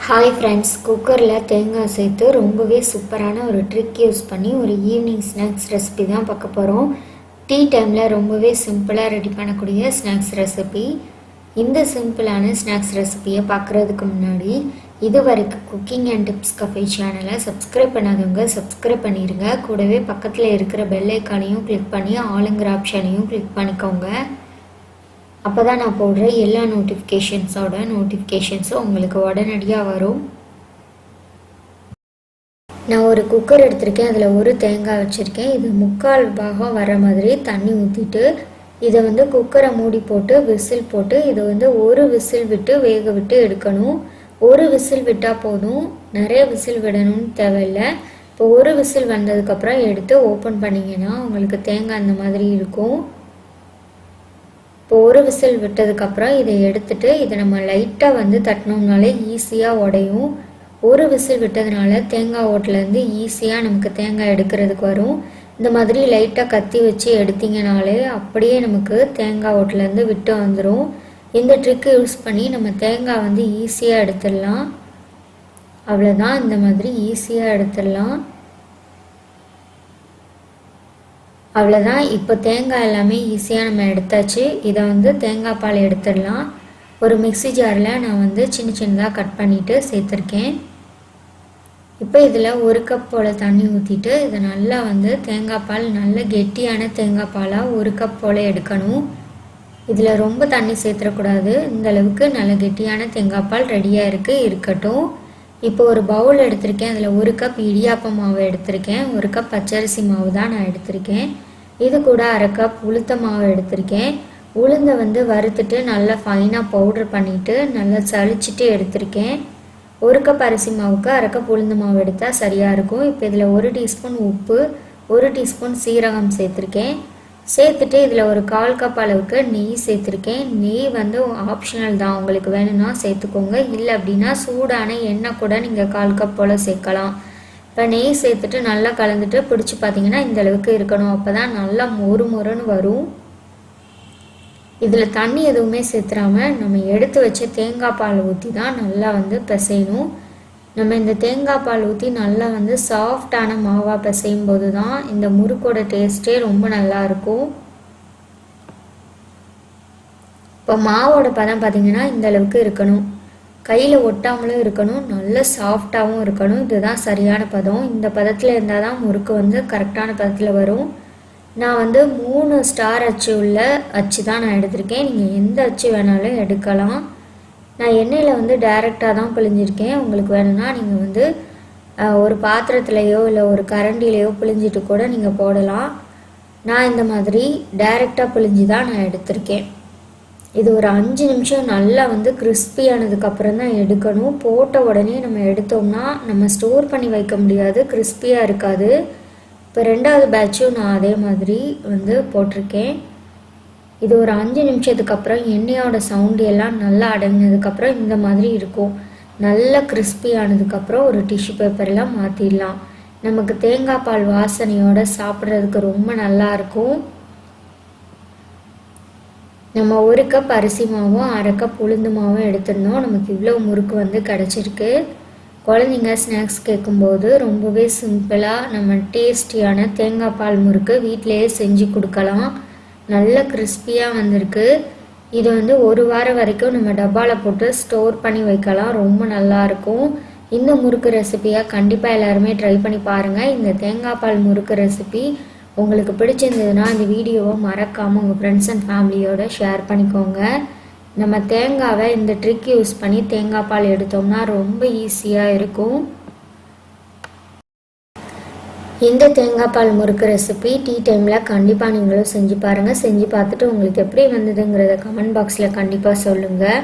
Hi friends குக்கரில் தேங்காய் சேர்த்து ரொம்பவே சூப்பரான ஒரு ட்ரிக் யூஸ் பண்ணி ஒரு ஈவினிங் ஸ்நாக்ஸ் ரெசிபி தான் பார்க்க போகிறோம் டீ டைமில் ரொம்பவே சிம்பிளாக ரெடி பண்ணக்கூடிய ஸ்நாக்ஸ் ரெசிபி இந்த சிம்பிளான ஸ்நாக்ஸ் ரெசிபியை பார்க்குறதுக்கு முன்னாடி இது வரைக்கும் குக்கிங் அண்ட் டிப்ஸ் கஃபே சேனலை சப்ஸ்கிரைப் பண்ணாதவங்க சப்ஸ்கிரைப் பண்ணிடுங்க கூடவே பக்கத்தில் இருக்கிற பெல் ஐக்கானையும் கிளிக் பண்ணி ஆளுங்கிற ஆப்ஷனையும் கிளிக் பண்ணிக்கோங்க. அப்போ தான் நான் போடுற எல்லா நோட்டிஃபிகேஷன்ஸோட நோட்டிஃபிகேஷன்ஸும் உங்களுக்கு உடனடியாக வரும். நான் ஒரு குக்கர் எடுத்திருக்கேன். அதில் ஒரு தேங்காய் வச்சுருக்கேன். இது முக்கால் பாகம் வர மாதிரி தண்ணி ஊற்றிட்டு இதை வந்து குக்கரை மூடி போட்டு விசில் போட்டு இதை வந்து ஒரு விசில் விட்டு வேக விட்டு எடுக்கணும். ஒரு விசில் விட்டால் போதும். நிறைய விசில் விடணும்னு தேவையில்லை. இப்போ ஒரு விசில் வந்ததுக்கப்புறம் எடுத்து ஓப்பன் பண்ணிங்கன்னா உங்களுக்கு தேங்காய் அந்த மாதிரி இருக்கும். இப்போ ஒரு விசில் விட்டதுக்கப்புறம் இதை எடுத்துட்டு இதை நம்ம லைட்டாக வந்து தட்டினோம்னாலே ஈஸியாக உடையும். ஒரு விசில் விட்டதுனால தேங்காய் ஓட்டிலேருந்து ஈஸியாக நமக்கு தேங்காய் எடுக்கிறதுக்கு வரும். இந்த மாதிரி லைட்டாக கத்தி வச்சு எடுத்தீங்கனாலே அப்படியே நமக்கு தேங்காய் ஓட்டிலேருந்து விட்டு வந்துடும் இந்த ட்ரிக்கு யூஸ் பண்ணி நம்ம தேங்காய் வந்து ஈஸியாக எடுத்துடலாம். அவ்வளோதான் இந்த மாதிரி ஈஸியாக எடுத்துடலாம். அவ்வளோதான் இப்போ தேங்காய் எல்லாமே ஈஸியாக நம்ம எடுத்தாச்சு. இதை வந்து தேங்காய் பால் எடுத்துடலாம். ஒரு மிக்சி ஜாரில் நான் வந்து சின்ன சின்னதாக கட் பண்ணிவிட்டு சேர்த்துருக்கேன். இப்போ இதில் ஒரு கப் போல் தண்ணி ஊற்றிட்டு இதை நல்லா வந்து தேங்காய் பால் நல்ல கெட்டியான தேங்காய் பாலாக ஒரு கப் போல் எடுக்கணும். இதில் ரொம்ப தண்ணி சேர்த்துடக்கூடாது. இந்த அளவுக்கு நல்ல கெட்டியான தேங்காய் பால் ரெடியாக இருக்குது இருக்கட்டும். இப்போ ஒரு பவுல் எடுத்திருக்கேன். அதில் ஒரு கப் இடியாப்ப மாவு எடுத்திருக்கேன். ஒரு கப் பச்சரிசி மாவு தான் நான் எடுத்திருக்கேன். இது கூட அரை கப் உளுத்த மாவு எடுத்திருக்கேன். உளுந்தை வந்து வறுத்துட்டு நல்லா ஃபைனாக பவுடர் பண்ணிவிட்டு நல்லா சளிச்சிட்டு எடுத்திருக்கேன். ஒரு கப் அரிசி மாவுக்கு அரை கப் உளுந்து மாவு எடுத்தால் சரியாக இருக்கும். இப்போ இதில் ஒரு டீஸ்பூன் உப்பு ஒரு டீஸ்பூன் சீரகம் சேர்த்துருக்கேன். சேர்த்துட்டு இதில் ஒரு கால் கப் அளவுக்கு நெய் சேர்த்துருக்கேன். நெய் வந்து ஆப்ஷனல் தான். உங்களுக்கு வேணும்னா சேர்த்துக்கோங்க. இல்லை அப்படின்னா சூடான எண்ணெய் கூட நீங்கள் கால் கப் போல் சேர்க்கலாம். இப்போ நெய் சேர்த்துட்டு நல்லா கலந்துட்டு பிடிச்சி பார்த்தீங்கன்னா இந்த அளவுக்கு இருக்கணும். அப்போ தான் நல்லா மொறு மொறுன்னு வரும். இதில் தண்ணி எதுவுமே சேர்த்துறாம நம்ம எடுத்து வச்ச தேங்காய் பால் ஊற்றி தான் நல்லா வந்து பிசையணும். நம்ம இந்த தேங்காய் பால் ஊற்றி நல்லா வந்து சாஃப்டான மாவாக பிசையும் போது தான் இந்த முறுக்கோட டேஸ்ட்டே ரொம்ப நல்லா இருக்கும். இப்போ மாவோட பதம் பார்த்திங்கன்னா இந்த அளவுக்கு இருக்கணும். கையில் ஒட்டாமலும் இருக்கணும் நல்ல சாஃப்டாகவும் இருக்கணும். இதுதான் சரியான பதம். இந்த பதத்தில் இருந்தால் தான் முறுக்கு வந்து கரெக்டான பதத்தில் வரும். நான் வந்து மூணு ஸ்டார் அச்சு உள்ள அச்சு தான் நான் எடுத்திருக்கேன். நீங்கள் எந்த அச்சு வேணாலும் எடுக்கலாம். நான் எண்ணெயில் வந்து டைரெக்டாக தான் பிழிஞ்சிருக்கேன். உங்களுக்கு வேணும்னா நீங்கள் வந்து ஒரு பாத்திரத்துலேயோ இல்லை ஒரு கரண்டிலேயோ பிழிஞ்சிட்டு கூட நீங்கள் போடலாம். நான் இந்த மாதிரி டைரெக்டாக பிழிஞ்சு தான் நான் எடுத்திருக்கேன். இது ஒரு அஞ்சு நிமிஷம் நல்லா வந்து கிறிஸ்பியானதுக்கப்புறம் தான் எடுக்கணும். போட்ட உடனே நம்ம எடுத்தோம்னா நம்ம ஸ்டோர் பண்ணி வைக்க முடியாது கிறிஸ்பியாக இருக்காது. இப்போ ரெண்டாவது பேட்சும் நான் அதே மாதிரி வந்து போட்டிருக்கேன். இது ஒரு அஞ்சு நிமிஷத்துக்கு அப்புறம் எண்ணெயோட சவுண்டு எல்லாம் நல்லா அடங்கினதுக்கப்புறம் இந்த மாதிரி இருக்கும். நல்லா கிறிஸ்பி ஆனதுக்கப்புறம் ஒரு டிஷ்யூ பேப்பர்லாம் மாற்றிடலாம் நமக்கு தேங்காய் பால் வாசனையோட சாப்பிட்றதுக்கு ரொம்ப நல்லா இருக்கும். நம்ம ஒரு கப் அரிசி மாவும் அரை கப் உளுந்து மாவும் எடுத்துருந்தோம். நமக்கு இவ்வளோ முறுக்கு வந்து கிடச்சிருக்கு. குழந்தைங்க ஸ்நாக்ஸ் கேட்கும்போது ரொம்பவே சிம்பிளாக நம்ம டேஸ்டியான தேங்காய் பால் முறுக்கு வீட்டிலையே செஞ்சு கொடுக்கலாம். நல்ல கிறிஸ்பியாக வந்திருக்கு. இது வந்து ஒரு வாரம் வரைக்கும் நம்ம டப்பாவில் போட்டு ஸ்டோர் பண்ணி வைக்கலாம். ரொம்ப நல்லாயிருக்கும் இந்த முறுக்கு ரெசிபியாக கண்டிப்பாக எல்லாருமே ட்ரை பண்ணி பாருங்கள் இந்த தேங்காய் பால் முறுக்கு ரெசிபி உங்களுக்கு பிடிச்சிருந்ததுன்னா இந்த வீடியோவை மறக்காமல் உங்கள் ஃப்ரெண்ட்ஸ் அண்ட் ஃபேமிலியோட ஷேர் பண்ணிக்கோங்க. நம்ம தேங்காவை இந்த ட்ரிக் யூஸ் பண்ணி தேங்காய் பால் எடுத்தோம்னா ரொம்ப ஈஸியாக இருக்கும். இந்த தேங்காய் பால் முறுக்கு ரெசிபி டீ டைமில் கண்டிப்பாக நீங்களும் செஞ்சு பாருங்கள் செஞ்சு பார்த்துட்டு உங்களுக்கு எப்படி வந்ததுங்கிறத கமெண்ட் பாக்ஸில் கண்டிப்பாக சொல்லுங்கள்